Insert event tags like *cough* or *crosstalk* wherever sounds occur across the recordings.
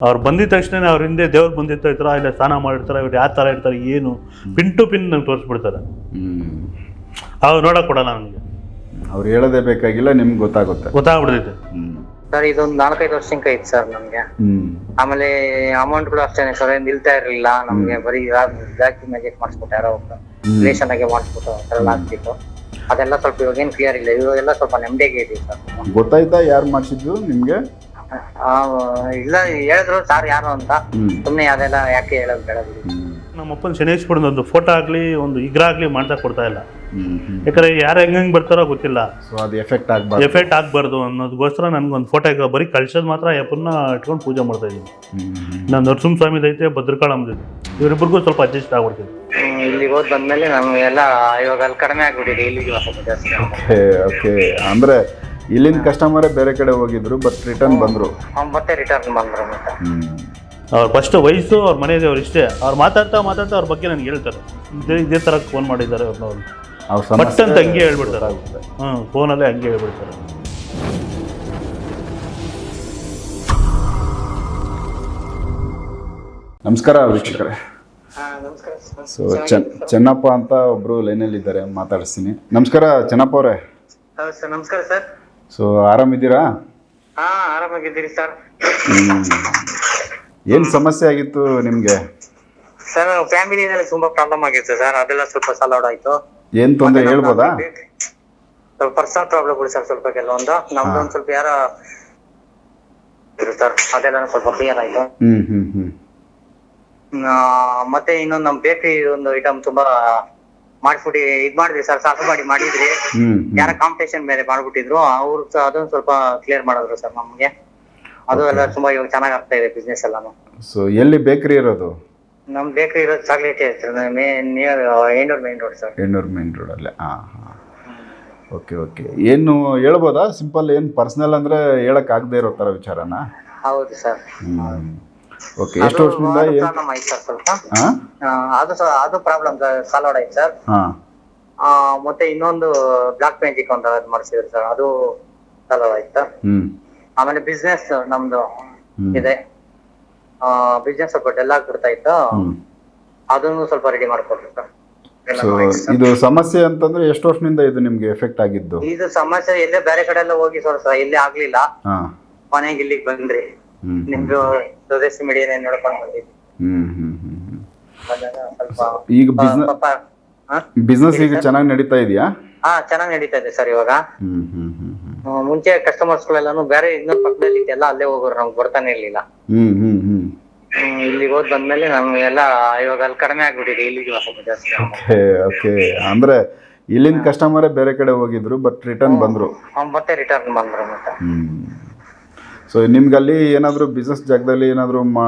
ಅವ್ರು ಬಂದಿದ ತಕ್ಷಣ ಅವ್ರ ಹಿಂದೆ ದೇವ್ರು ಬಂದಿರ್ತಾ ಇರ್ತಾರ ಇಲ್ಲ ಸ್ನಾನ ಮಾಡಿರ್ತಾರೆ ಇವ್ರು ಯಾವ ಥರ ಇರ್ತಾರೆ ಏನು? ಪಿನ್ ಟು ಪಿನ್ ನಂಗೆ ತೋರಿಸ್ಬಿಡ್ತಾರೆ. ಅವ್ರು ನೋಡಕ್ ಕೊಡಲ್ಲ ನನಗೆ ಅವ್ರು ಹೇಳೋದೇ ಬೇಕಾಗಿಲ್ಲ ನಿಮ್ಗೆ ಗೊತ್ತಾಗುತ್ತೆ. ಗೊತ್ತಾಗ್ಬಿಡ್ತೈತೆ. ಸರ್ ಇದೊಂದು ನಾಲ್ಕೈದು ವರ್ಷ ಐತೆ ಸರ್ ನಮ್ಗೆ. ಆಮೇಲೆ ಅಮೌಂಟ್ ಕೂಡ ಅಷ್ಟೇನೆ ಸರ್ ನಿಲ್ತಾ ಇರ್ಲಿಲ್ಲ. ನಮ್ಗೆ ಬರೀ ಬ್ಲಾಕ್ ಮ್ಯಾಜಿಕ್ ಮಾಡಿಸ್ಬಿಟ್ಟು ಯಾರೋ ರಿಲೇಷನ್ ಆಗಿ ಮಾಡಿಸ್ಬಿಟ್ಟು ಅದೆಲ್ಲ ಆಗ್ತಿತ್ತು. ಅದೆಲ್ಲ ಸ್ವಲ್ಪ ಇವಾಗ ಏನ್ ಕ್ಲಿಯರ್ ಇಲ್ಲ ಇವಾಗೆಲ್ಲ ಸ್ವಲ್ಪ ನೆಮ್ಮದಿಯಾಗಿ ಇದೆ ಸರ್. ಗೊತ್ತಾಯ್ತಾ ಯಾರು ಮಾಡಿಸಿದ್ದು ನಿಮ್ಗೆ? ಆ, ಇಲ್ಲ ಹೇಳಿದ್ರು ಸಾರ್ ಯಾರು ಅಂತ. ಸುಮ್ಮನೆ ಸುಮ್ನೆ ಅದೆಲ್ಲ ಯಾಕೆ ಹೇಳೋದು ಬೇಡ ಬಿಡಿ. ನಮ್ಮ ಅಪ್ಪನ ಶನೇಶ್ವರನ ಒಂದು ಫೋಟೋ ಆಗಲಿ ಒಂದು ಇಗ್ರ ಆಗಲಿ ಮಾಡ್ತಾ ಕೊಡ್ತಾ ಇಲ್ಲ. ಯಾಕಂದ್ರೆ ಯಾರು ಹೆಂಗ್ ಹೆಂಗ್ ಬರ್ತಾರೋ ಗೊತ್ತಿಲ್ಲ. ಸೊ ಅದು ಎಫೆಕ್ಟ್ ಆಗ್ಬಾರ್ದು. ಎಫೆಕ್ಟ್ ಆಗ್ಬಾರ್ದು ಅನ್ನೋದಕ್ಕೋಸ್ಕರ ನನ್ಗೊಂದು ಫೋಟೋ ಈಗ ಬರೀ ಕಳ್ಸೋದು ಮಾತ್ರ ಯಪ್ಪನ್ನ ಇಟ್ಕೊಂಡು ಪೂಜೆ ಮಾಡ್ತಾ ಇದ್ದೀನಿ ನಾನ್ ನರಸಿಂಹ ಸ್ವಾಮಿ ಐತೆ. ಭದ್ರಕಾಳಮ್ಮದಿದೆ ಇವರಿಬ್ಬರಿಗೂ ಸ್ವಲ್ಪ ಅಡ್ಜಸ್ಟ್ ಆಗ್ಬಿಡ್ತೀನಿ. ಇಲ್ಲಿ ಇಲ್ಲಿಗೆ ಹೋದ್ ಬಂದ್ಮೇಲೆ ನಮ್ಗೆಲ್ಲ ಇವಾಗ ಅಲ್ಲಿ ಕಡಿಮೆ ಆಗ್ಬಿಟ್ಟಿದೆ ಇಲ್ಲಿಗೆ ಓಕೆ ಓಕೆ ಅಂದ್ರೆ ಇಲ್ಲಿನ ಕಸ್ಟಮರ್ ಬೇರೆ ಕಡೆ ಹೋಗಿದ್ರು ಬಟ್ ರಿಟರ್ನ್ ಬಂದ್ರು. ಅವ್ನ್ ಮತ್ತೆ ರಿಟರ್ನ್ ಬಂದ್ರು ಮತ್ತೆ. ಹ್ಮ್. ಅವ್ರ ಫಸ್ಟ್ ವಯಸ್ಸು ಅವ್ರ ಮನೆಯವ್ರು ಇಷ್ಟೇ. ಅವ್ರು ಮಾತಾಡ್ತಾ ಮಾತಾಡ್ತಾ ಅವ್ರ ಬಗ್ಗೆ ನನಗೆ ಹೇಳ್ತಾರೆ. ಇದೇ ಇದೇ ಥರ ಫೋನ್ ಮಾಡಿದ್ದಾರೆ ಅವ್ರನ್ನ ಅವ್ರ ಬಟ್ ಅಂತ ಹಂಗೆ ಹೇಳ್ಬಿಡ್ತಾರೆ. ಹ್ಞೂ ಫೋನಲ್ಲೇ ಹಂಗೆ ಹೇಳ್ಬಿಡ್ತಾರೆ. ನಮಸ್ಕಾರ ವೀಕ್ಷಕರೇ. ಹಾ ನಮಸ್ಕಾರ. ಸರ್. ಸೊ ಚೆನ್ ಚೆನ್ನಪ್ಪ ಅಂತ ಒಬ್ರು ಲೈನಲ್ಲಿ ಇದ್ದಾರೆ ಮಾತಾಡಿಸ್ತೀನಿ. ನಮಸ್ಕಾರ ಚೆನ್ನಪ್ಪ ಅವರೇ. ಹೌದು ಸರ್ ನಮಸ್ಕಾರ ಸರ್. ಸೊ ಆರಾಮಿದ್ದೀರಾ? ಹಾ ಆರಾಮಾಗಿದ್ದೀರಿ ಸರ್. ಏನು ಸಮಸ್ಯೆ ಆಗಿತ್ತು ನಿಮಗೆ? ಸರ್ ಫ್ಯಾಮಿಲಿನಲ್ಲಿ ತುಂಬಾ ಪ್ರಾಬ್ಲಮ್ ಆಗಿತ್ತು ಸರ್. ಅದೆಲ್ಲ ಸ್ವಲ್ಪ ಸಾಲ್ವ್ ಆಯ್ತು. ಏನು ತೊಂದರೆ ಹೇಳ್ಬೋದಾ? ಸ್ವಲ್ಪ ಪರ್ಸನಲ್ ಪ್ರಾಬ್ಲಮ್ಗಳು ಸರ್ ಸ್ವಲ್ಪ ಕೆಲವೊಂದು. ನಮ್ದು ಒಂದ್ ಸ್ವಲ್ಪ ಯಾರ ಸರ್. ಅದೆಲ್ಲ ಸ್ವಲ್ಪ ಕ್ಲಿಯರ್ ಆಯ್ತು. ಹ್ಮ್ ಹ್ಮ್ ಹ್ಮ್. ಆ, ಮತ್ತೆ ಇನ್ನೊಂದು ನಮ್ ಬೇಕರಿ ಒಂದು ಐಟಮ್ ತುಂಬಾ ಮಾಡ್ಬಿಟ್ಟು ಇದ್ ಮಾಡಿದ್ರಿ ಸರ್ ಸಾಕು ಮಾಡಿ ಮಾಡಿದ್ರಿ. ಹ್ಮ್ ಯಾರ ಕಾಂಪಿಟೇಷನ್ ಮೇಲೆ ಮಾಡ್ಬಿಟ್ಟಿದ್ರು ಅವ್ರು ಸ- ಅದನ್ನ ಸ್ವಲ್ಪ ಕ್ಲಿಯರ್ ಮಾಡಿದ್ರು ಸರ್ ನಮ್ಗೆ. ಅದು ಎಲ್ಲ ತುಂಬಾ ಇವಾಗ ಚೆನ್ನಾಗ್ ಆಗ್ತಾ ಇದೆ ಬಿಸ್ನೆಸ್ ಎಲ್ಲಾನು. ಸೊ ಎಲ್ಲಿ ಬೇಕರಿ ಇರೋದು? ನಮ್ ಬೇಕರಿ ಇರೋದು chocolate sir near Yendur main road sir Ennur main ರೋಡಲ್ಲೇ ಹಾಂ. ಹಾಂ ಓಕೆ ಓಕೆ ಏನು ಹೇಳ್ಬೋದಾ? ಸಿಂಪಲ್ ಏನು ಪರ್ಸ್ನಲ್ ಅಂದರೆ ಹೇಳೋಕ್ಕಾಗದೇ ಇರೋ ಥರ ವಿಚಾರನಾ? ಹೌದು ಸರ್ ಹ್ಮ್. ಓಕೆ. ಎಷ್ಟು ವರ್ಷದಿಂದ ಏನು ಪ್ರಾಬ್ಲಮ್ ಆಯ್ತು ಸರ್ ಸ್ವಲ್ಪ. ಹಾಂ? ಆ, ಅದು ಸ- ಅದು ಪ್ರಾಬ್ಲಮ್ ಸಾಲ್ವ್ ಆಯ್ತು ಸರ್. ಹಾಂ. ಆ, ಮತ್ತೆ ಇನ್ನೊಂದು ಬ್ಲಾಕ್ ಮ್ಯಾಜಿಕ್ ಅಂತ ಅದು ಮಾಡಿಸಿದ್ರು ಸರ್ ಅದು ಸಾಲ್ವ್ ಆಯ್ತು ಹ್ಞೂ ಆಮೇಲೆ ಬಿಸ್ನೆಸ್ ನಮ್ದು ಹ್ಮ್. ಇದೆ. ಬಿಸ್ನೆಸ್ ಸ್ವಲ್ಪ ಡೆಲ್ ಆಗ್ಬಿಡ್ತಾ ಇತ್ತು. ಹ್ಞೂ ಅದನ್ನು ಸ್ವಲ್ಪ ರೆಡಿ ಮಾಡ್ಕೊಡ್ರಿ ಸರ್. ಆಯ್ತು. ಇದು ಸಮಸ್ಯೆ ಅಂತಂದ್ರೆ ಎಷ್ಟು ವರ್ಷದಿಂದ ಇದು ನಿಮ್ಗೆ ಎಫೆಕ್ಟ್ ಆಗಿದ್ದು? ಇದು ಸಮಸ್ಯೆ ಎಲ್ಲೇ ಬೇರೆ ಕಡೆ ಎಲ್ಲ ಹೋಗಿ ಸರ್ ಸರ್ ಎಲ್ಲಿ ಆಗ್ಲಿಲ್ಲ. ಹಾಂ. ಮನೆಗೆ ಇಲ್ಲಿಗೆ ಬಂದ್ರಿ. ನಿಮ್ದು ಸ್ವದೇಶಿ ಮೀಡಿಯಾನೇ ನೋಡ್ಕೊಂಡು ಬಂದಿದ್ವಿ. ಈಗ ಬಿಸ್ನೆಸ್ ಈಗ ಚೆನ್ನಾಗಿ ನಡೀತಾ ಇದೆಯಾ? ಹಾ ಚೆನ್ನಾಗಿ ನಡೀತಾ ಇದೆ ಸರ್ ಇವಾಗ. ಮುಂಚೆ ಕಸ್ಟಮರ್ಸ್ ಗಳೆಲ್ಲಾನು ಬೇರೆ ಇನ್ನೊಂದು ಪಕ್ಕದಲ್ಲಿ ಎಲ್ಲಾ ಅಲ್ಲೇ ಹೋಗೋರು ನಮ್ಗೆ ಬರ್ತಾನೆ ಇರ್ಲಿಲ್ಲ. ಇಲ್ಲಿಗೆ ಹೋದ್ ಬಂದ್ಮೇಲೆ ನಮ್ಗೆಲ್ಲ ಇವಾಗ ಅಲ್ಲಿ ಕಡಿಮೆ ಆಗ್ಬಿಟ್ಟಿದೆ ಇಲ್ಲಿಗೆ ಸ್ವಲ್ಪ ಜಾಸ್ತಿ ಓಕೆ ಓಕೆ. ಅಂದ್ರೆ ಇಲ್ಲಿನ ಕಸ್ಟಮರೇ ಬೇರೆ ಕಡೆ ಹೋಗಿದ್ರು ಬಟ್ ರಿಟರ್ನ್ ಬಂದ್ರು. ಅವ್ನ್ ಮತ್ತೆ ರಿಟರ್ನ್ ಬಂದ್ರು ಮತ್ತೆ. ಹ್ಮ್. ಸೊ ನಿಮ್ಗೆ ಅಲ್ಲಿ ಏನಾದರೂ ಬಿಸ್ನೆಸ್ ಜಾಗದಲ್ಲಿ ಏನಾದರೂ ಮಾ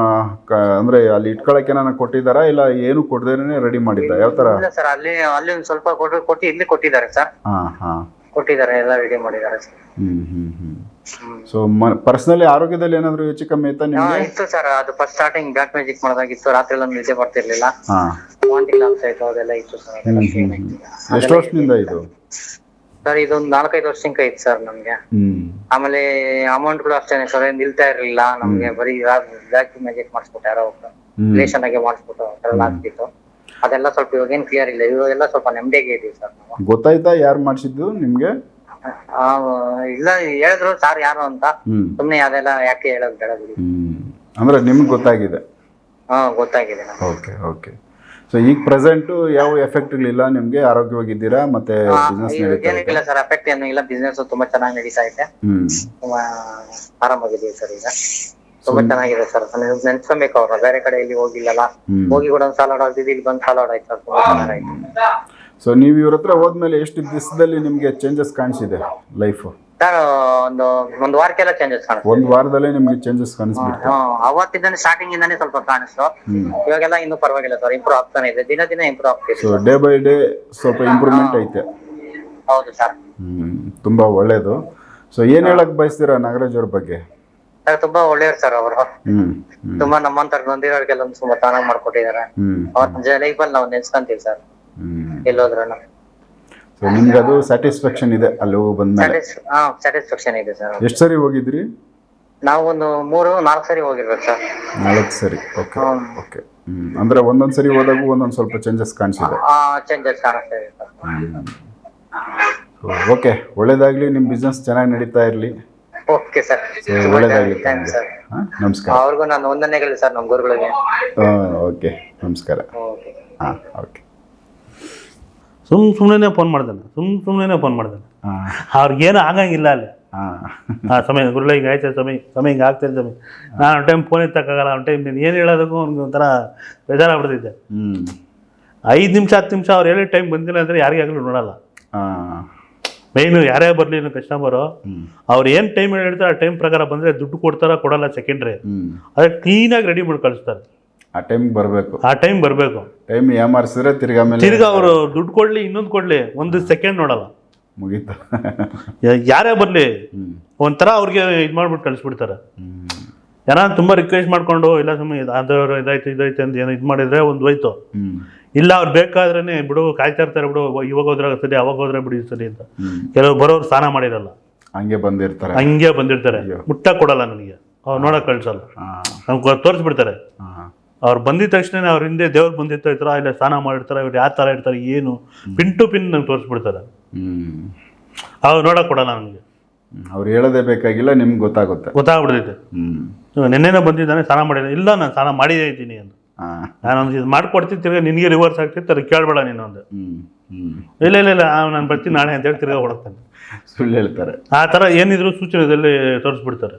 ಕ- ಅಂದ್ರೆ ಅಲ್ಲಿ ಇಟ್ಕೊಳಕ್ಕೆ ನಾನು ಕೊಟ್ಟಿದ್ದಾರಾ ಇಲ್ಲ ಏನು ಕೊಡ್ದೇನೆ ರೆಡಿ ಮಾಡಿದ್ದ? ಯಾವ ಥರ ಇಲ್ಲ ಸರ್ ಅಲ್ಲಿ ಅಲ್ಲಿ ಒಂದ್ ಸ್ವಲ್ಪ ಕೊಟ್ಟು ಕೊಟ್ಟು ಇಲ್ಲಿ ಕೊಟ್ಟಿದ್ದಾರೆ ಸರ್ ಹಾಂ ಹಾಂ. ಕೊಟ್ಟಿದ್ದಾರೆ ಎಲ್ಲ ರೆಡಿ ಮಾಡಿದ್ದಾರೆ ಸರ್ ಹ್ಞೂ ಸೊ ಪರ್ಸನಲಿ ಆರೋಗ್ಯದಲ್ಲಿ ಏನಾದರೂ ಹೆಚ್ಚು ಕಮ್ಮಿ ಆಯ್ತಾ ಹಾ, ನಿಮಗೆ ಇತ್ತು ಸರ್ ಅದು ಫಸ್ಟ್ ಸ್ಟಾರ್ಟಿಂಗ್ ಬ್ಲಾಕ್ ಮ್ಯಾಜಿಕ್ ಮಾಡಿದಾಗಿತ್ತು. ರಾತ್ರಿ ಎಲ್ಲ ನಿದ್ದೆ ಬರ್ತಿರ್ಲಿಲ್ಲ. ಹಾಂ. ವಾಂಟಿಂಗ್ ಆಗ್ತಾ ಇತ್ತು ಅದೆಲ್ಲ ಇತ್ತು ಸರ್ ಅದೆಲ್ಲ ಹ್ಮ್ clean ಹ್ಮ್. ಆಯ್ತು. ಎಷ್ಟು ವರ್ಷದಿಂದ ಇದು? ಸರ್ ಇದೊಂದು ನಾಲ್ಕೈದು ವರ್ಷಕ್ಕೆ ಐತೆ ಸರ್ ನಮ್ಗೆ. ಹ್ಮ್. ಆಮೇಲೆ ಕೂಡ ಅಷ್ಟೇನೆ ಸರ್ ನಿಲ್ತಾ ಇರ್ಲಿಲ್ಲ. ನಮ್ಗೆ ಬರೀ ಬ್ಲಾಕ್ ಮ್ಯಾಜಿಕ್ ಮಾಡಿಸ್ಬಿಟ್ಟು ಯಾರೋ ಹ್ಮ್. ರಿಲೇಷನ್ ಆಗಿ ಮಾಡಿಸ್ಬಿಟ್ಟು ಅದೆಲ್ಲ ಆಗ್ತಿತ್ತು ಅದೆಲ್ಲ ಸ್ವಲ್ಪ ಇವಾಗ ಏನ್ ಕ್ಲಿಯರ್ ಇಲ್ಲ. ಇವಾಗೆಲ್ಲ ಸ್ವಲ್ಪ ನೆಮ್ಮದಿಗೆ ಇದೀವಿ ಸರ್ ನಾವು. ಗೊತ್ತಾಯ್ತಾ ಯಾರು ಮಾಡಿಸಿದ್ದು ನಿಮ್ಗೆ? ಆ, ಇಲ್ಲ ಹೇಳಿದ್ರು ಸರ್ ಯಾರು ಅಂತ. ಹ್ಮ್. ಸುಮ್ನೆ ಅದೆಲ್ಲ ಯಾಕೆ ಹೇಳೋದು ಬೇಡ ಬಿಡಿ. ಹ್ಮ್. ಅಂದ್ರೆ ನಿಮ್ಗೆ ಗೊತ್ತಾಗಿದೆ. ಹಾ ಗೊತ್ತಾಗಿದೆ ನಮ್ಗೆ. Okay okay. ಸೊ ಈಗ ಪ್ರೆಸೆಂಟು ಯಾವ ಎಫೆಕ್ಟ್ಗಳಿಲ್ಲ ನಿಮ್ಗೆ ಆರೋಗ್ಯವಾಗಿದ್ದೀರಾ? ಮತ್ತೆ ಬಿಸ್ನೆಸ್ ಇವಾಗ ನಡೀತಾ ಇದೆ? ಏನಿಲ್ಲ ಸರ್ ಎಫೆಕ್ಟ್ ಏನು ಇಲ್ಲ. ಬಿಸ್ನೆಸ್ ತುಂಬಾ ಚೆನ್ನಾಗಿ ನಡೀತಾ ಇದೆ. ಹ್ಮ್. ತುಂಬಾ ಆರಾಮಾಗಿದೀವಿ ಸರ್ ಈಗ. ತುಂಬಾ ಚೆನ್ನಾಗಿದೆ ಸರ್ ನೆನ್ಸ್ಕೊಬೇಕು ಅವ್ರ. ಬೇರೆ ಕಡೆ ಇಲ್ಲಿ ಹೋಗಿಲ್ಲಲ್ಲ. ಹ್ಮ್. ಹೋಗಿ ಕೂಡ ಒಂದ್ ಸಾಲ ಇಲ್ಲಿ ಬಂದ್ ಸಾಲ ಆಯ್ತು ಸರ್ ತುಂಬಾ ಚೆನ್ನಾಗಾಯ್ತು ಸೊ ನೀವು ಇವ್ರ ಹತ್ರ ಹೋದ್ಮೇಲೆ ಎಷ್ಟು ದಿವಸದಲ್ಲಿ ನಿಮ್ಗೆ ಚೇಂಜಸ್ ಕಾಣಿಸಿದೆ ಲೈಫು ಸರ್ ಒಂದು ಒಂದು ವಾರಕ್ಕೆಲ್ಲ ಚೇಂಜಸ್ ಕಾಣಿಸ್ತು. ಒಂದ್ ವಾರದಲ್ಲೇ ನಿಮ್ಗೆ ಚೇಂಜಸ್ ಕಾಣಿಸ್ಬಿಟ್ಟು ಅವತ್ತಿಂದಾನೆ ಸ್ಟಾರ್ಟಿಂಗ್ ಇಂದಾನೆ ಸ್ವಲ್ಪ ಕಾಣಿಸ್ತು. ಇವಾಗೆಲ್ಲ ಇನ್ನೂ ಪರವಾಗಿಲ್ಲ ಸರ್ ಇಂಪ್ರೂವ್ ಆಗ್ತಾನೆ ಇದೆ. ದಿನ ದಿನ ಇಂಪ್ರೂವ್ ಆಗ್ತಿದೆ ಸೊ ಡೇ ಬೈ ಡೇ ಸ್ವಲ್ಪ ಇಂಪ್ರೂವ್ಮೆಂಟ್ ಐತೆ. ಹೌದು ಸರ್. ಹ್ಮ್ ತುಂಬಾ ಒಳ್ಳೇದು. ಸೊ ಏನ್ ಹೇಳಕ್ ಬಯಸ್ತೀರಾ ನಾಗರಾಜ್ ಅವ್ರ ಬಗ್ಗೆ? ಸರ್ ತುಂಬಾ ಒಳ್ಳೆಯವ್ರು ಸರ್ ಅವರು. ಹ್ಮ್ ಹ್ಮ್. ತುಂಬಾ ನಮ್ಮಂತರ ನೊಂದಿರೋರ್ಗೆಲ್ಲ ತುಂಬಾ ಚೆನ್ನಾಗಿ ಮಾಡ್ಕೊಟ್ಟಿದ್ದಾರೆ. ಹ್ಮ್ ಅವ್ರ ಲೈಫಲ್ಲಿ ನಾವು ನೆನ್ಸ್ಕೊಂತೀವಿ ಸರ್. ಹ್ಮ್. ಎಲ್ಲೋದ್ರು ಸೊ ನಿಮ್ಗೆ ಅದು ಸ್ಯಾಟಿಸ್ಫ್ಯಾಕ್ಷನ್ ಇದೆ ಅಲ್ಲಿ ಹೋಗಿ ಬಂದ್ಮೇಲೆ? ಹಾ ಸ್ಯಾಟಿಸ್ಫ್ಯಾಕ್ಷನ್ ಇದೆ ಸರ್. ಎಷ್ಟು ಸರಿ ಹೋಗಿದ್ರಿ? ನಾವು ಒಂದು ಮೂರು ನಾಲ್ಕು ಸರಿ ಹೋಗಿರ್ಬೇಕು ಸರ್. ನಾಲ್ಕು ಸರಿ ಓಕೆ ಓಕೆ. ಅಂದ್ರೆ ಒಂದೊಂದ್ ಸರಿ ಹೋದಾಗೂ ಒಂದೊಂದ್ ಸ್ವಲ್ಪ ಚೇಂಜಸ್ ಕಾಣಿಸಿದೆ. ಆ ಚೇಂಜಸ್ ಕಾಣಿಸ್ತಾ ಇದೆ ಸರ್. ಓಕೆ ಒಳ್ಳೇದಾಗ್ಲಿ ನಿಮ್ಮ ಬಿಸ್ನೆಸ್ ಚೆನ್ನಾಗಿ ನಡೀತಾ ಇರಲಿ. Okay sir. ಒಳ್ಳೇದಾಗ್ಲಿ ಸರ್. ನಮಸ್ಕಾರ. ಅವ್ರಿಗೂ ನಾನು ವಂದನೆಗಳು ಸರ್ ನಮ್ಮ ಗುರುಗಳಿಗೆ. ಹಾಂ ಓಕೆ ನಮಸ್ಕಾರ. ಓಕೆ. ಹಾಂ ಓಕೆ. ಸುಮ್ ಸುಮ್ಮನೆ ಫೋನ್ ಮಾಡ್ದಾನೆ ಸುಮ್ ಸುಮ್ಮನೆ ಫೋನ್ ಮಾಡ್ದಾನೆ ಅವ್ರಿಗೇನು ಆಗಂಗಿಲ್ಲ ಅಲ್ಲಿ. ಹಾಂ. ಆ ಸಮಯ ಗುರುಳ ಹಿಂಗೆ ಆಯ್ತು ಸಮಯ ಸಮಯ ಹಿಂಗೆ ಆಗ್ತಾಯಿಲ್ಲ ಸಮಯ. ನಾನು ಒಂದು ಟೈಮ್ ಫೋನ್ ಎತ್ತಕ್ಕಾಗಲ್ಲ ಒಂದು ಟೈಮ್ ನೀನು ಏನು ಹೇಳೋದಕ್ಕೂ ಅವ್ನಿಗೆ ಒಂಥರ ಬೇಜಾರಾಗ್ಬಿಡ್ತಿದ್ದೆ. ಹ್ಞೂ ಐದು ನಿಮಿಷ ಹತ್ತು ನಿಮಿಷ ಅವ್ರು ಹೇಳಿ ಟೈಮ್ ಬಂದಿಲ್ಲ ಅಂದರೆ ಯಾರಿಗಾಗಲೂ ನೋಡಲ್ಲ. ಹಾಂ. ಮೇಯ್ನು ಯಾರೇ ಬರಲಿ ಕಸ್ಟಮರು ಹ್ಞೂ ಅವ್ರು ಏನು ಟೈಮ್ ಹೇಳ್ತಾರೆ ಆ ಟೈಮ್ ಪ್ರಕಾರ ಬಂದರೆ ದುಡ್ಡು ಕೊಡ್ತಾರ ಕೊಡಲ್ಲ ಸೆಕೆಂಡ್ರಿ ಅದಕ್ಕೆ ಕ್ಲೀನಾಗಿ ರೆಡಿ ಮಾಡಿ ಕಳಿಸ್ತಾರೆ. ಆ ಟೈಮ್ ಬರಬೇಕು. ಆ ಟೈಮ್ ಬರಬೇಕು. ಟೈಮ್ ಏಮಾರಿಸಿದ್ರೆ ತಿರ್ಗಾ ಮೇಲೆ ತಿರ್ಗಾ ಅವರು ದುಡ್ಡು ಕೊಡ್ಲಿ ಇನ್ನೊಂದು ಕೊಡ್ಲಿ ಒಂದು ಸೆಕೆಂಡ್ ನೋಡಲ್ಲ. ಮುಗೀತು. *laughs* ಯಾ- ಯಾರೇ ಬರಲಿ ಒಂಥರ ಅವ್ರಿಗೆ ಇದು ಮಾಡ್ಬಿಟ್ಟು ಕಳಿಸ್ಬಿಡ್ತಾರೆ. ಏನಾದ್ರು ಯಾರು ತುಂಬ ರಿಕ್ವೆಸ್ಟ್ ಮಾಡ್ಕೊಂಡು ಇಲ್ಲ ಸುಮ್ಮನೆ ಅದು ಇದಾಯ್ತು ಇದಾಯ್ತು ಅಂತ ಏನೋ ಇದು ಮಾಡಿದ್ರೆ ಒಂದು ಹೋಯ್ತು. ಇಲ್ಲ ಅವ್ರು ಬೇಕಾದ್ರೇನೆ ಬಿಡು ಕಾಯ್ತಾ ಇರ್ತಾರೆ ಬಿಡು ಇವಾಗ ಹೋದ್ರೆ ಸರಿ ಅವಾಗ ಹೋದ್ರೆ ಬಿಡಿ ಸರಿ ಅಂತ. ಕೆಲವ್ರು ಕೆಲವರು ಬರೋರು ಸ್ನಾನ ಮಾಡಿರಲ್ಲ. ಹಂಗೆ ಬಂದಿರ್ತಾರೆ. ಹಂಗೆ ಬಂದಿರ್ತಾರೆ. ಮುಟ್ಟ ಕೊಡಲ್ಲ ನನಗೆ. ಅವ್ರು ನೋಡಕ್ ಕಳ್ಸಲ್ಲ. ಹಾಂ. ನಮ್ಗೆ ತೋರಿಸ್ಬಿಡ್ತಾರೆ. ಹಾಂ. ಅವ್ರು ಬಂದಿದ ತಕ್ಷಣ ಅವ್ರ ಹಿಂದೆ ದೇವ್ರು ಬಂದಿರ್ತಾ ಇರ್ತಾರ ಇಲ್ಲ ಸ್ನಾನ ಮಾಡಿರ್ತಾರೆ ಇವ್ರು ಯಾವ ಥರ ಇರ್ತಾರೆ ಏನು? ಪಿನ್ ಟು ಪಿನ್ ನಂಗೆ ತೋರಿಸ್ಬಿಡ್ತಾರೆ. ಹ್ಞೂ ಅವ್ರು ನೋಡಕ್ ಕೊಡಲ್ಲ ನನಗೆ ಅವ್ರು ಹೇಳದೇ ಬೇಕಾಗಿಲ್ಲ ನಿಮ್ಗೆ ಗೊತ್ತಾಗುತ್ತೆ. ಗೊತ್ತಾಗ್ಬಿಡ್ತೈತೆ. ಹ್ಞೂ ನಿನ್ನೆನೇ ಬಂದಿದ್ದಾನೆ ಸ್ನಾನ ಮಾಡಿದ ಇಲ್ಲ ನಾನು ಸ್ನಾನ ಮಾಡಿದೇ ಇದ್ದೀನಿ ಅಂತ ನಾನು ಇದು ಮಾಡ್ಕೊಡ್ತೀನಿ ತಿರ್ಗಾ ನಿನಗೆ ರಿವರ್ಸ್ ಆಗ್ತಿತ್ತು ಕೇಳಬೇಡ ನೀನು ಒಂದು ಇಲ್ಲ ಇಲ್ಲ ಇಲ್ಲ ನಾನು ಬರ್ತೀನಿ ನಾಳೆ ಅಂತೇಳಿ ತಿರ್ಗಾ ಹೊಡಕ್ತಾನೆ ಸುಳ್ಳು ಹೇಳ್ತಾರೆ. ಆ ತರ ಏನಿದ್ರು ಸೂಚನೆದಲ್ಲಿ ತೋರಿಸ್ಬಿಡ್ತಾರೆ.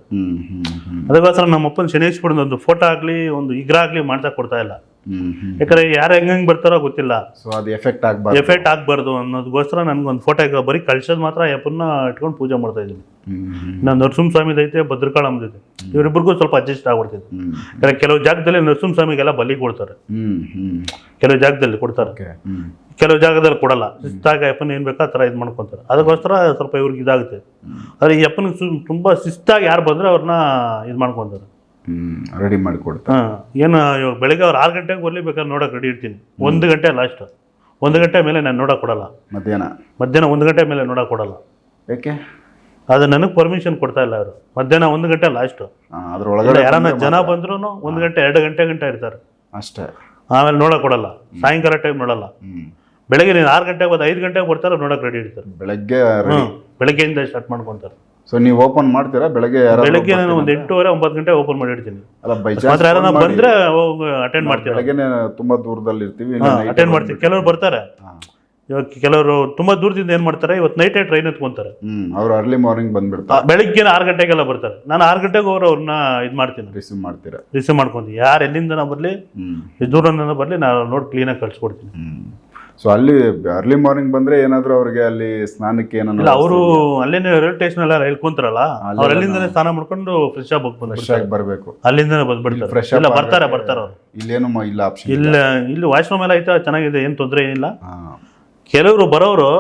ಅದಕ್ಕೋಸ್ಕರ ನಮ್ಮ ಅಪ್ಪನ ನಮ್ಮಪ್ಪನ ಶನೇಶ್ವರನ ಒಂದು ಫೋಟೋ ಆಗ್ಲಿ ಒಂದು ಇಗ್ರ ಆಗ್ಲಿ ಮಾಡ್ತಾ ಕೊಡ್ತಾ ಇಲ್ಲ. ಯಾಕಂದ್ರೆ ಯಾರು ಹೆಂಗ್ ಹೆಂಗ್ ಬರ್ತಾರೋ ಗೊತ್ತಿಲ್ಲ. ಸೊ ಅದು ಎಫೆಕ್ಟ್ ಆಗ್ಬಾರ್ದು. ಎಫೆಕ್ಟ್ ಆಗಬಾರ್ದು ಅನ್ನೋದಕ್ಕೋಸ್ಕರ ನನ್ಗೊಂದು ಫೋಟೋ ಈಗ ಬರೀ ಕಳ್ಸೋದು ಮಾತ್ರ ಯಪ್ಪನ್ನ ಇಟ್ಕೊಂಡು ಪೂಜೆ ಮಾಡ್ತಾ ಇದ್ದೀನಿ. ನಾನು ನರಸಿಂಹ ಸ್ವಾಮಿದೈತೆ ಭದ್ರಕಾಳಮ್ಮದೈತೆ ಇವರಿಬ್ಬರಿಗೂ ಸ್ವಲ್ಪ ಅಡ್ಜಸ್ಟ್ ಆಗ್ಬಿಡ್ತೈತೆ. ಯಾಕಂದ್ರೆ ಕೆಲವು ಜಾಗದಲ್ಲಿ ನರಸಿಂಹ ಸ್ವಾಮಿಗೆಲ್ಲ ಬಲಿ ಕೊಡ್ತಾರೆ. ಕೆಲವು ಜಾಗದಲ್ಲಿ ಕೊಡ್ತಾರೆ. ಕೆಲವು ಜಾಗದಲ್ಲಿ ಕೊಡಲ್ಲ. ಶಿಸ್ತಾಗ ಅಪ್ಪನ ಏನು ಬೇಕೋ ಆ ಥರ ಇದು ಮಾಡ್ಕೊತಾರೆ. ಅದಕ್ಕೋಸ್ಕರ ಸ್ವಲ್ಪ ಇವ್ರಿಗೆ ಇದಾಗುತ್ತೆ. ಆದರೆ ಈ ಅಪ್ಪನಿಗೆ ಸು ತುಂಬ ಶಿಸ್ತಾಗಿ ಯಾರು ಬಂದರೆ ಅವ್ರನ್ನ ಇದು ಮಾಡ್ಕೊತಾರೆ. ರೆಡಿ ಮಾಡಿ ಕೊಡ್ತಾರೆ. ಹಾಂ ಏನು ಇವಾಗ ಬೆಳಗ್ಗೆ ಅವ್ರು ಆರು ಗಂಟೆಗೆ ಬರಲಿ ಬೇಕಾದ್ರೆ ನೋಡೋಕೆ ರೆಡಿ ಇರ್ತೀನಿ. ಒಂದು ಗಂಟೆ ಲಾಸ್ಟ್ ಒಂದು ಗಂಟೆ ಮೇಲೆ ನಾನು ನೋಡೋಕೆ ಕೊಡಲ್ಲ. ಮಧ್ಯಾಹ್ನ. ಮಧ್ಯಾಹ್ನ ಒಂದು ಗಂಟೆ ಮೇಲೆ ನೋಡೋಕೆ ಕೊಡಲ್ಲ. ಯಾಕೆ? ಅದು ನನಗೆ ಪರ್ಮಿಷನ್ ಕೊಡ್ತಾ ಇಲ್ಲ ಅವರು. ಮಧ್ಯಾಹ್ನ ಒಂದು ಗಂಟೆ ಲಾಸ್ಟು ಅದ್ರೊಳಗಡೆ ಯಾರನ್ನ ಜನ. ಬಂದ್ರೂ ಒಂದು ಗಂಟೆ ಎರಡು ಗಂಟೆ ಗಂಟೆ ಇರ್ತಾರೆ. ಅಷ್ಟೇ. ಆಮೇಲೆ ನೋಡೋಕೆ ಕೊಡಲ್ಲ. ಸಾಯಂಕಾಲ ಟೈಮ್ ನೋಡಲ್ಲ. ಬೆಳಗ್ಗೆ ನೀನು ಆರು ಗಂಟೆಗೆ ಬಂದು ಐದು ಗಂಟೆಗೆ ಬರ್ತಾರೆ ನೋಡಕ್ಕೆ ರೆಡಿ ಇರ್ತಾರೆ. ಬೆಳಗ್ಗೆ ಬೆಳಗ್ಗೆಯಿಂದ ಸ್ಟಾರ್ಟ್ ಮಾಡ್ಕೊಂತಾರೆ. ಸೊ ನೀವು ಓಪನ್ ಮಾಡ್ತೀರಾ? ಬೆಳಗ್ಗೆ ಯಾರಾದ್ರೂ ಬೆಳಗ್ಗೆ ನಾನು ಒಂದು? ಎಂಟೂವರೆ ಒಂಬತ್ತು ಗಂಟೆ ಓಪನ್ ಮಾಡಿರ್ತೀನಿ ಅಲ್ಲ ಬೈ ಮಾತ್ರ ಯಾರನ್ನ ಬಂದ್ರೆ ಅಟೆಂಡ್ ಮಾಡ್ತೀನಿ ಬೆಳಗ್ಗೆನೆ ತುಂಬಾ ದೂರದಲ್ಲಿ ಇರ್ತೀವಿ ಅಟೆಂಡ್ ಮಾಡ್ತೀನಿ ಕೆಲವ್ರು ಬರ್ತಾರೆ. ಇವಾಗ ಕೆಲವರು ತುಂಬಾ ದೂರದಿಂದ ಏನ್ ಮಾಡ್ತಾರೆ? ಇವತ್ತು ನೈಟ್ ಟ್ರೈನ್ ಎತ್ಕೊಂತಾರೆ. ಹ್ಮ್ ಅವ್ರು ಅರ್ಲಿ ಮಾರ್ನಿಂಗ್ ಬಂದ್ಬಿಡ್ತಾರೆ. ಬೆಳಿಗ್ಗೆ ಆರು ಗಂಟೆಗೆಲ್ಲ ಬರ್ತಾರೆ. ನಾನು ಆರು ಗಂಟೆಗೆ ಹೋಗೋರು ಅವ್ರನ್ನ ಇದು ಮಾಡ್ತೀನಿ. ರಿಸೀವ್ ಮಾಡ್ತೀರಾ? ರಿಸೀವ್ ಮಾಡ್ಕೊಂತೀನಿ. ಯಾರು ಎಲ್ಲಿಂದ ಬರಲಿ ಹ್ಮ್. ದೂರದಿಂದ ಬರಲಿ ನಾನು ನೋಡಿ ಕ್ಲೀನಾಗಿ ಕಳ್ಸಿಕೊಡ್ತೀನಿ. ಹ್ಮ್. ಸೊ ಅಲ್ಲಿ ಅರ್ಲಿ ಮಾರ್ನಿಂಗ್ ಬಂದ್ರೆ ಏನಾದ್ರೂ ಅವ್ರಿಗೆ ಅಲ್ಲಿ ಸ್ನಾನಕ್ಕೆ ಇಲ್ಲ ಏನಾದ್ರು ಅವರು ಅಲ್ಲೇನೆ ರೈಲ್ವೆ ಸ್ಟೇಷನ್ ಎಲ್ಲ ಹೇಳ್ಕೊಂತಾರಲ್ಲ ಕುಂತರಲ್ಲ ಅವ್ರು ಅಲ್ಲಿಂದನೇ ಸ್ನಾನ ಮಾಡ್ಕೊಂಡು ಫ್ರೆಶ್ ಆಗಿ ಫ್ರೆಶ್ ಆಗಿ ಬರಬೇಕು. ಅಲ್ಲಿಂದನೇ ಬಂದ್ಬಿಡ್ತಾರೆ ಫ್ರೆಶ್ ಇಲ್ಲ ಬರ್ತಾರೆ ಬರ್ತಾರೆ ಅವ್ರು. ಇಲ್ಲೇನು ಮ- ಇಲ್ಲ ಆಪ್ಷನ್ ಇಲ್ಲ. ಇಲ್ಲಿ ವಾಶ್ರೂಮ್ ಎಲ್ಲ ಐತೆ ಚೆನ್ನಾಗಿದೆ ಏನು ತೊಂದರೆ ಏನಿಲ್ಲ. ಕೆಲವರು ಬರೋರು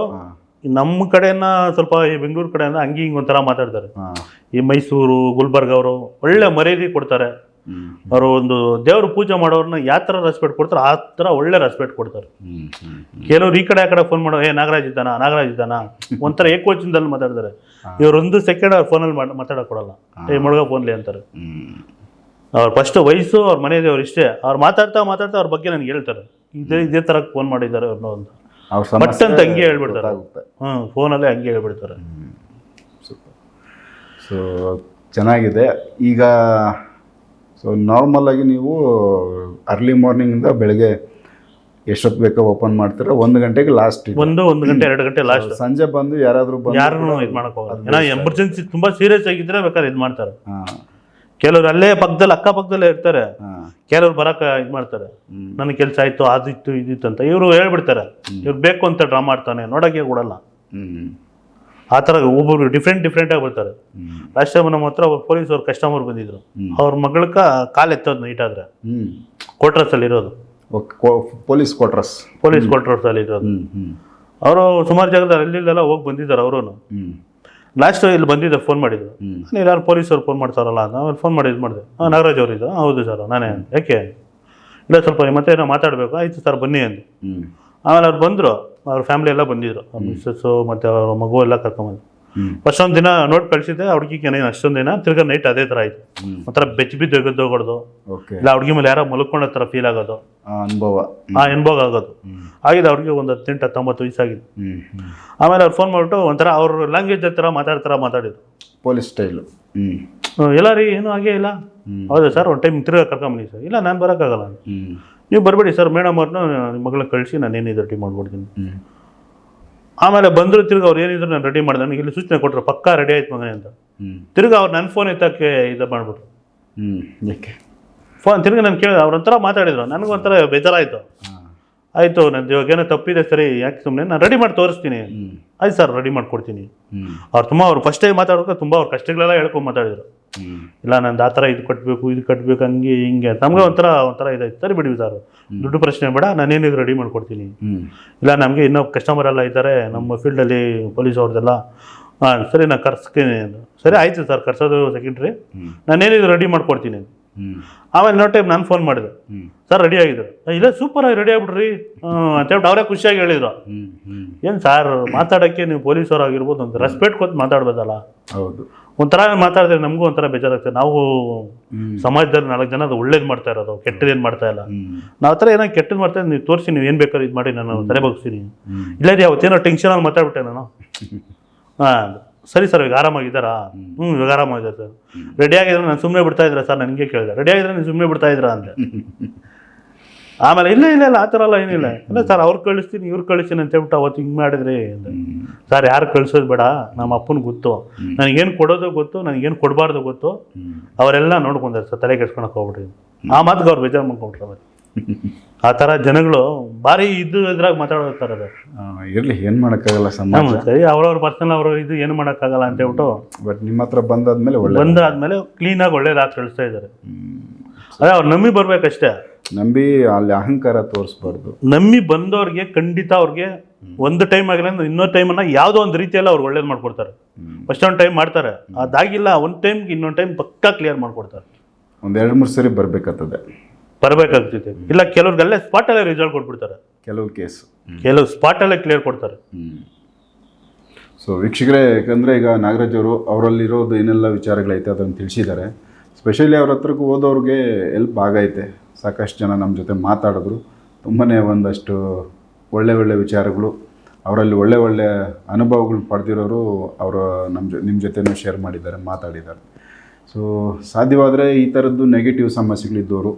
ನಮ್ಮ ಕಡೆನ ಸ್ವಲ್ಪ ಈ ಬೆಂಗಳೂರು ಕಡೆಯಿಂದ ಹಂಗೆ ಹಿಂಗೆ ಒಂಥರ ಮಾತಾಡ್ತಾರೆ. ಈ ಮೈಸೂರು ಗುಲ್ಬರ್ಗ ಅವರು ಒಳ್ಳೆ ಮರ್ಯಾದೆ ಕೊಡ್ತಾರೆ. ಅವರು ಒಂದು ದೇವ್ರ ಪೂಜೆ ಮಾಡೋರ್ನ ಯಾವ ಥರ ರೆಸ್ಪೆಕ್ಟ್ ಕೊಡ್ತಾರೆ ಆ ಥರ ಒಳ್ಳೆ ರೆಸ್ಪೆಕ್ಟ್ ಕೊಡ್ತಾರೆ. ಕೆಲವ್ರು ಈ ಕಡೆ ಆ ಕಡೆ ಫೋನ್ ಮಾಡೋ ಏ ನಾಗರಾಜ್ ಇದ್ದಾನ ನಾಗರಾಜ್ ಇದ್ದಾನ? ಒಂಥರ ಏಕೋಚಿಂದಲ್ಲಿ ಮಾತಾಡ್ತಾರೆ. ಇವ್ರೊಂದು ಸೆಕೆಂಡ್ ಅವ್ರ ಫೋನಲ್ಲಿ ಮಾತಾಡೋಕೆ ಕೊಡಲ್ಲ. ಏ ಮುಳುಗ ಫೋನ್ಲಿ ಅಂತಾರೆ. ಅವ್ರು ಫಸ್ಟ್ ವಯಸ್ಸು ಅವ್ರ ಮನೆ ದೇವ್ರು ಇಷ್ಟೇ. ಅವ್ರು ಮಾತಾಡ್ತಾ ಮಾತಾಡ್ತಾ ಅವ್ರ ಬಗ್ಗೆ ನನಗೆ ಹೇಳ್ತಾರೆ. ಇದೇ ಇದೇ ಥರ ಫೋನ್ ಮಾಡಿದ್ದಾರೆ ಅವ್ರನ್ನ ಅಂತ. ಅವ್ರ ಬಟ್ ಅಂತ ಹಂಗೆ ಹೇಳ್ಬಿಡ್ತಾರೆ. ಹ್ಞೂ ಫೋನಲ್ಲೇ ಹಂಗೆ ಹೇಳ್ಬಿಡ್ತಾರೆ. ಸೊ ಚೆನ್ನಾಗಿದೆ. ಈಗ ಸೊ ನಾರ್ಮಲ್ ಆಗಿ ನೀವು ಅರ್ಲಿ ಮಾರ್ನಿಂಗಿಂದ ಬೆಳಗ್ಗೆ ಎಷ್ಟೊತ್ತು ಬೇಕೋ ಓಪನ್ ಮಾಡ್ತೀರಾ ಒಂದು ಗಂಟೆಗೆ ಲಾಸ್ಟ್ ಒಂದು ಒಂದು ಗಂಟೆ ಎರಡು ಗಂಟೆ ಲಾಸ್ಟ್ ಸಂಜೆ ಬಂದು ಯಾರಾದರೂ ಬಂದು ಯಾರನ್ನು ಇದು ಮಾಡಕ್ ಹೋಗಲ್ಲ ಏನೋ ಎಮರ್ಜೆನ್ಸಿ ತುಂಬ ಸೀರಿಯಸ್ ಆಗಿದ್ರೆ ಬೇಕಾದ್ರೆ ಇದು ಮಾಡ್ತಾರೆ. ಕೆಲವರು ಅಲ್ಲೇ ಪಕ್ಕದಲ್ಲಿ ಅಕ್ಕಪಕ್ಕದಲ್ಲೇ ಇರ್ತಾರೆ ಕೆಲವರು ಬರಕ ಇದು ಮಾಡ್ತಾರೆ. ನನ್ನ ನನಗೆ ಕೆಲಸ ಆಯ್ತು ಅದಿತ್ತು ಇದಿತ್ತು ಅಂತ ಇವರು ಹೇಳ್ಬಿಡ್ತಾರೆ. ಇವ್ರು ಬೇಕು ಅಂತ ಡ್ರಾ ಮಾಡ್ತಾನೆ ನೋಡಕ್ಕೆ ಕೊಡಲ್ಲ ಹ್ಞೂ ಆ ಥರ ಒಬ್ಬೊಬ್ರು ಡಿಫ್ರೆಂಟ್ ಡಿಫ್ರೆಂಟಾಗಿ ಬರ್ತಾರೆ. ಲಾಸ್ಟ್ ಟೈಮ್ ನಮ್ಮ ಹತ್ರ ಪೊಲೀಸ್ ಅವ್ರ ಕಸ್ಟಮರ್ ಬಂದಿದ್ರು. ಅವ್ರ ಮಗಳಕ್ಕ ಕಾಲ್ ಎತ್ತೋದು ನೈಟ್ ಆದ್ರೆ ಅಲ್ಲಿ ಇರೋದು. ಪೊಲೀಸ್ ಕ್ವಾರ್ಟರ್ಸ್ ಪೊಲೀಸ್ ಕೋಟ್ರಸ್ ಅಲ್ಲಿ ಇರೋದು. ಅವರು ಸುಮಾರು ಜಾಗದಲ್ಲಿ ಅಲ್ಲಿಂದೆಲ್ಲ ಹೋಗಿ ಬಂದಿದ್ದಾರೆ ಅವರು ಲಾಸ್ಟ್ ಇಲ್ಲಿ ಬಂದಿದ್ದೆ ಫೋನ್ ಮಾಡಿದ್ರು. ಹ್ಞೂ ಪೊಲೀಸ್ ಪೊಲೀಸರು ಫೋನ್ ಮಾಡ್ತಾರಲ್ಲ ಅಂತ ಆಮೇಲೆ ಫೋನ್ ಮಾಡಿ ಇದು ಮಾಡಿದೆ. ಹಾಂ ನಾಗರಾಜ್ ಅವರು ಹೌದು ಸರ್ ನಾನೇ ಯಾಕೆ? ಇಲ್ಲ ಸ್ವಲ್ಪ ಮತ್ತೆ ಏನೋ ಮಾತಾಡಬೇಕು. ಆಯಿತು ಸರ್ ಬನ್ನಿ ಅಂದು. ಆಮೇಲೆ ಅವ್ರು ಬಂದರು. ಅವ್ರ ಫ್ಯಾಮಿಲಿ ಎಲ್ಲ ಬಂದಿದ್ರು. ಅವ್ರ ಮಿಸ್ಸಸ್ಸು ಮತ್ತು ಅವ್ರ ಮಗು ಎಲ್ಲ ಕರ್ಕೊಂಬಂದು ಬಂದಿ ಫಸ್ಟ್ ಒಂದು ದಿನ ನೋಟ್ ಕಳಿಸಿದ್ದೆ ಹುಡುಗಿಗೆ ಏನೇನು ಅಷ್ಟೊಂದು ದಿನ ತಿರ್ಗಾ ನೈಟ್ ಅದೇ ಥರ ಆಯ್ತು. ಒಂಥರ ಬೆಚ್ಚ ಬಿದ್ದು ಹೋಗೋದು ಇಲ್ಲ ಹುಡುಗಿ ಮೇಲೆ ಯಾರೋ ಮಲ್ಕೊಂಡ ಥರ ಫೀಲ್ ಆಗೋದು. ಆ ಅನುಭವ. ಆ ಅನುಭವ ಆಗೋದು. ಆಗಿದೆ ಅವ್ರಿಗೆ ಒಂದು ಹದಿನೆಂಟು ಹತ್ತೊಂಬತ್ತು ವಯಸ್ಸಾಗಿದೆ. ಆಮೇಲೆ ಅವ್ರು ಫೋನ್ ಮಾಡಿಬಿಟ್ಟು ಒಂಥರ ಅವ್ರ ಲ್ಯಾಂಗ್ವೇಜ್ ತರ ಮಾತಾಡ್ತಾರ ಮಾತಾಡಿದ್ರು. ಪೊಲೀಸ್ ಸ್ಟೈಲು ಎಲ್ಲ ರೀ ಏನೂ ಆಗೇ ಇಲ್ಲ. ಹೌದಾ ಸರ್ ಒಂದು ಟೈಮ್ ತಿರ್ಗಾ ಕರ್ಕೊಂಬನ್ನಿ ಸರ್. ಇಲ್ಲ ನಾನು ಬರೋಕ್ಕಾಗಲ್ಲ ನೀವು ಬರಬೇಡಿ ಸರ್ ಮೇಡಮ್ ಅವ್ರನ್ನ ನಿಮ್ಮ ಮಗಳನ್ನ ಕಳಿಸಿ ನಾನು ಏನಿದ್ರು ರೆಡಿ ಮಾಡ್ಬಿಡ್ತೀನಿ ಆಮೇಲೆ ಬಂದರು ತಿರ್ಗಿ ಅವ್ರು ಏನಿದ್ರು ನಾನು ರೆಡಿ ಮಾಡಿದೆ. ನನಗೆ ಇಲ್ಲಿ ಸೂಚನೆ ಕೊಟ್ಟರು ಪಕ್ಕಾ ರೆಡಿ ಆಯ್ತು ಮಗನೇ ಅಂತ. ತಿರ್ಗಿ ಅವ್ರು ನನ್ನ ಫೋನ್ ಎತ್ತಕ್ಕೆ ಇದು ಮಾಡ್ಬಿಟ್ರು. ಏಕೆ ಫೋನ್ ತಿರ್ಗಿ ನಾನು ಕೇಳಿದೆ ಅವ್ರೊಂಥರ ಮಾತಾಡಿದ್ರು. ನನಗೊಂಥರ ಬೇಜಾರಾಯಿತು. ಆಯಿತು ನಂದು ಇವಾಗ ಏನೋ ತಪ್ಪಿದೆ ಸರಿ ಯಾಕೆ ಸುಮ್ಮನೆ ನಾನು ರೆಡಿ ಮಾಡಿ ತೋರಿಸ್ತೀನಿ. ಆಯ್ತು ಸರ್ ರೆಡಿ ಮಾಡ್ಕೊಡ್ತೀನಿ. ಅವ್ರು ತುಂಬ ಅವ್ರು ಫಸ್ಟ್ ಟೈಮ್ ಮಾತಾಡೋಕೆ ತುಂಬ ಅವ್ರ ಕಷ್ಟಗಳೆಲ್ಲ ಹೇಳ್ಕೊಂಡು ಮಾತಾಡಿದ್ರು. ಇಲ್ಲ ನಂದು ಆ ಥರ ಇದು ಕಟ್ಟಬೇಕು ಇದು ಕಟ್ಟಬೇಕು ಹಂಗೆ ಹಿಂಗೆ ನಮಗೆ ಒಂಥರ ಒಂಥರ ಇದಾಯ್ತು. ಸರಿ ಬಿಡಿ ಸರ್ ದುಡ್ಡು ಪ್ರಶ್ನೆ ಬೇಡ ನಾನೇನಿದ್ರು ರೆಡಿ ಮಾಡ್ಕೊಡ್ತೀನಿ. ಇಲ್ಲ ನಮಗೆ ಇನ್ನೂ ಕಸ್ಟಮರ್ ಎಲ್ಲ ಇದ್ದಾರೆ ನಮ್ಮ ಫೀಲ್ಡಲ್ಲಿ ಪೊಲೀಸ್ ಅವ್ರದ್ದೆಲ್ಲ ಹಾಂ ಸರಿ ನಾನು ಕರ್ಸ್ತೀನಿ. ಸರಿ ಆಯಿತು ಸರ್ ಕರ್ಸೋದು ಸೆಕೆಂಡ್ರಿ ನಾನೇನು ನಾನೇನಿದ್ರು ರೆಡಿ ಮಾಡ್ಕೊಡ್ತೀನಿ. ಆಮೇಲೆ ಇನ್ನೊಂದು ಟೈಮ್ ನಾನು ಫೋನ್ ಮಾಡಿದೆ. ಸರ್ ರೆಡಿ ಆಗಿದ್ರು. ಇಲ್ಲ ಸೂಪರ್ ಆಗಿ ರೆಡಿ ಆಗ್ಬಿಡ್ರಿ ಅಂತ ಅಂತೇಳ್ಬಿಟ್ಟು ಅವರೇ ಖುಷಿಯಾಗಿ ಹೇಳಿದ್ರು. ಏನು ಸರ್ ಮಾತಾಡೋಕ್ಕೆ ನೀವು ಪೊಲೀಸವ್ರು ಆಗಿರ್ಬೋದು ಒಂದು ರೆಸ್ಪೆಕ್ಟ್ ಕೊಟ್ಟು ಮಾತಾಡ್ಬೋದಲ್ಲ? ಹೌದು. ಒಂಥರ ಮಾತಾಡಿದ್ರೆ ನಮಗೂ ಒಂಥರ ಬೇಜಾರಾಗ್ತದೆ. ನಾವು ಸಮಾಜದಲ್ಲಿ ನಾಲ್ಕು ಜನ ಅದು ಒಳ್ಳೇದು ಮಾಡ್ತಾ ಇರೋದು ಕೆಟ್ಟದೇನು ಮಾಡ್ತಾ ಇಲ್ಲ. ನಾವು ಥರ ಏನೋ ಕೆಟ್ಟದ್ದು ಮಾಡ್ತಾ ನೀವು ತೋರಿಸಿ ನೀವು ಏನು ಬೇಕಾದ್ರೂ ಇದು ಮಾಡಿ ನಾನು ತಲೆ ಬಗ್ಸ್ತೀನಿ. ಇಲ್ಲದೇ ಇಲ್ಲ ರೀ ಅವತ್ತೇನೋ ಟೆನ್ಷನಲ್ಲಿ ಮಾತಾಡ್ಬಿಟ್ಟೆ ನಾನು. *laughs* ಹಾಂ ಸರಿ ಸರ್ ಈಗ ಆರಾಮಾಗಿದ್ದಾರಾ? ಹ್ಞೂ ಇವಾಗ ಆರಾಮಾಗಿದೆ ಸರ್ ರೆಡಿ ಆಗಿದ್ರೆ ನಾನು ಸುಮ್ಮನೆ ಬಿಡ್ತಾ ಇದ್ದೀರಾ ಸರ್ ನನಗೆ ಕೇಳಿದೆ. ರೆಡಿ ಆಗಿದ್ರೆ ನೀವು ಸುಮ್ಮನೆ ಬಿಡ್ತಾ ಇದ್ದೀರಾ ಅಂದೆ. *laughs* ಆಮೇಲೆ ಇಲ್ಲ ಇಲ್ಲ ಇಲ್ಲ ಆ ಥರ ಎಲ್ಲ ಏನಿಲ್ಲ. ಇಲ್ಲ ಸರ್ ಅವ್ರು ಕಳಿಸ್ತೀನಿ ಇವ್ರು ಕಳಿಸ್ತೀನಿ ಅಂತ ಹೇಳ್ಬಿಟ್ಟು ಅವತ್ತು ಹಿಂಗೆ ಮಾಡಿದ್ರಿ ಸರ್ ಯಾರು ಕಳಿಸೋದು ಬೇಡ ನಮ್ಮ ಅಪ್ಪನ ಗೊತ್ತು. ನನಗೇನು ಕೊಡೋದು ಗೊತ್ತು ನನಗೇನು ಕೊಡಬಾರ್ದು ಗೊತ್ತು. ಅವರೆಲ್ಲ ನೋಡ್ಕೊಂತಾರೆ ಸರ್ ತಲೆ ಕೆಡ್ಸ್ಕೊಳಕ್ಕೆ ಹೋಗ್ಬಿಟ್ರಿ. ಆ ಮಾತಿಗೆ ಅವ್ರು ಬೇಜಾರು ಮಾಡ್ಕೊಂಡ್ರೆ ಅವ್ರು. ಆ ಥರ ಜನಗಳು ಭಾರಿ ಇದು ಇದ್ರಾಗ ಮಾತಾಡೋತಾರೆ ಅದು. ಇರಲಿ ಇರ್ಲಿ ಮಾಡೋಕ್ಕಾಗಲ್ಲ ಸಮಾಜ. ಸರಿ ಅವ್ರವ್ರ ಪರ್ಸನಲ್ ಅವರು ಇದು ಏನು ಮಾಡೋಕ್ಕಾಗಲ್ಲ ಅಂತ ಹೇಳ್ಬಿಟ್ಟು ಬಟ್ ನಿಮ್ಮ ಹತ್ರ ಬಂದಾದ್ಮೇಲೆ ಒಳ್ಳೆ ಬಂದಾದ್ಮೇಲೆ ಕ್ಲೀನಾಗಿ ಒಳ್ಳೇದಾಗಿ ಕಳಿಸ್ತಾ ಇದ್ದಾರೆ. ಅದೇ ಅವ್ರು ನಂಬಿ ಬರ್ಬೇಕಷ್ಟೇ. ನಂಬಿ ಅಲ್ಲಿ ಅಹಂಕಾರ ತೋರಿಸ್ಬಾರ್ದು. ನಂಬಿ ಬಂದವ್ರಿಗೆ ಖಂಡಿತ ಅವ್ರಿಗೆ ಒಂದು ಟೈಮ್ ಆಗಲಿ ಅಂದ್ರೆ ಇನ್ನೊಂದು ಟೈಮನ್ನ ಯಾವುದೋ ಒಂದು ರೀತಿಯಲ್ಲಿ ಅವ್ರು ಒಳ್ಳೇದು ಮಾಡ್ಕೊಡ್ತಾರೆ. ಫಸ್ಟ್ ಒಂದು ಟೈಮ್ ಮಾಡ್ತಾರೆ. ಅದಾಗಿಲ್ಲ ಒಂದು ಟೈಮ್ಗೆ ಇನ್ನೊಂದು ಟೈಮ್ ಪಕ್ಕಾ ಕ್ಲಿಯರ್ ಮಾಡ್ಕೊಡ್ತಾರೆ. ಒಂದು ಎರಡು ಮೂರು ಸರಿ ಬರಬೇಕಾಗ್ತದೆ. ಬರಬೇಕಾಗ್ತೈತೆ ಇಲ್ಲ ಕೆಲವ್ರಿಗೆ ಅಲ್ಲೇ ಸ್ಪಾಟಲ್ಲೇ ರಿಸಲ್ಟ್ ಕೊಟ್ಬಿಡ್ತಾರೆ. ಕೆಲವು ಕೇಸ್ ಕೆಲವು ಸ್ಪಾಟಲ್ಲೇ ಕ್ಲಿಯರ್ ಕೊಡ್ತಾರೆ. ಸೊ ವೀಕ್ಷಕರೇ ಯಾಕಂದರೆ ಈಗ ನಾಗರಾಜ್ ಅವರು ಅವರಲ್ಲಿರೋದು ಏನೆಲ್ಲ ವಿಚಾರಗಳೈತೆ ಅದನ್ನು ತಿಳಿಸಿದ್ದಾರೆ. ಸ್ಪೆಷಲಿ ಅವ್ರ ಹತ್ರಕ್ಕೆ ಹೋದವ್ರಿಗೆ ಎಲ್ಪ್ ಆಗೈತೆ. ಸಾಕಷ್ಟು ಜನ ನಮ್ಮ ಜೊತೆ ಮಾತಾಡಿದ್ರು. ತುಂಬಾ ಒಂದಷ್ಟು ಒಳ್ಳೆ ಒಳ್ಳೆ ವಿಚಾರಗಳು, ಅವರಲ್ಲಿ ಒಳ್ಳೆ ಒಳ್ಳೆ ಅನುಭವಗಳು ಪಡೆದಿರೋರು ಅವರು ನಮ್ಮ ಜೊ, ನಿಮ್ಮ ಜೊತೆನೂ ಶೇರ್ ಮಾಡಿದ್ದಾರೆ, ಮಾತಾಡಿದ್ದಾರೆ. ಸೊ ಸಾಧ್ಯವಾದರೆ ಈ ಥರದ್ದು ನೆಗೆಟಿವ್ ಸಮಸ್ಯೆಗಳಿದ್ದವರು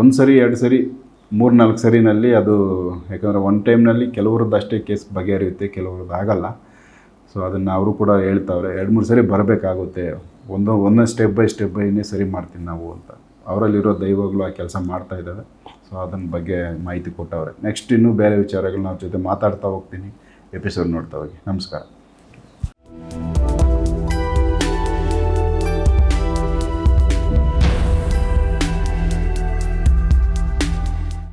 ಒಂದು ಸರಿ ಎರಡು ಸರಿ ಮೂರು ನಾಲ್ಕು ಸರಿನಲ್ಲಿ ಅದು, ಯಾಕಂದರೆ ಒನ್ ಟೈಮ್ನಲ್ಲಿ ಕೆಲವ್ರದ್ದು ಅಷ್ಟೇ ಕೇಸ್ ಬಗೆಹರಿಯುತ್ತೆ, ಕೆಲವ್ರದ್ದು ಆಗಲ್ಲ. ಸೊ ಅದನ್ನು ಅವರು ಕೂಡ ಹೇಳ್ತಾವ್ರೆ, ಎರಡು ಮೂರು ಸರಿ ಬರಬೇಕಾಗುತ್ತೆ, ಒಂದು, ಒಂದೊಂದು ಸ್ಟೆಪ್ ಬೈ ಸ್ಟೆಪ್ ಬೈನೇ ಸರಿ ಮಾಡ್ತೀವಿ ನಾವು ಅಂತ. ಅವರಲ್ಲಿರೋ ದೈವಗಳು ಆ ಕೆಲಸ ಮಾಡ್ತಾ ಇದ್ದಾವೆ. ಸೊ ಅದನ್ನ ಬಗ್ಗೆ ಮಾಹಿತಿ ಕೊಟ್ಟವ್ರೆ. ನೆಕ್ಸ್ಟ್ ಇನ್ನೂ ಬೇರೆ ವಿಚಾರಗಳು ನಾವು ಜೊತೆ ಮಾತಾಡ್ತಾ ಹೋಗ್ತೀನಿ. ಎಪಿಸೋಡ್ ನೋಡ್ತಾ ಹೋಗಿ. ನಮಸ್ಕಾರ.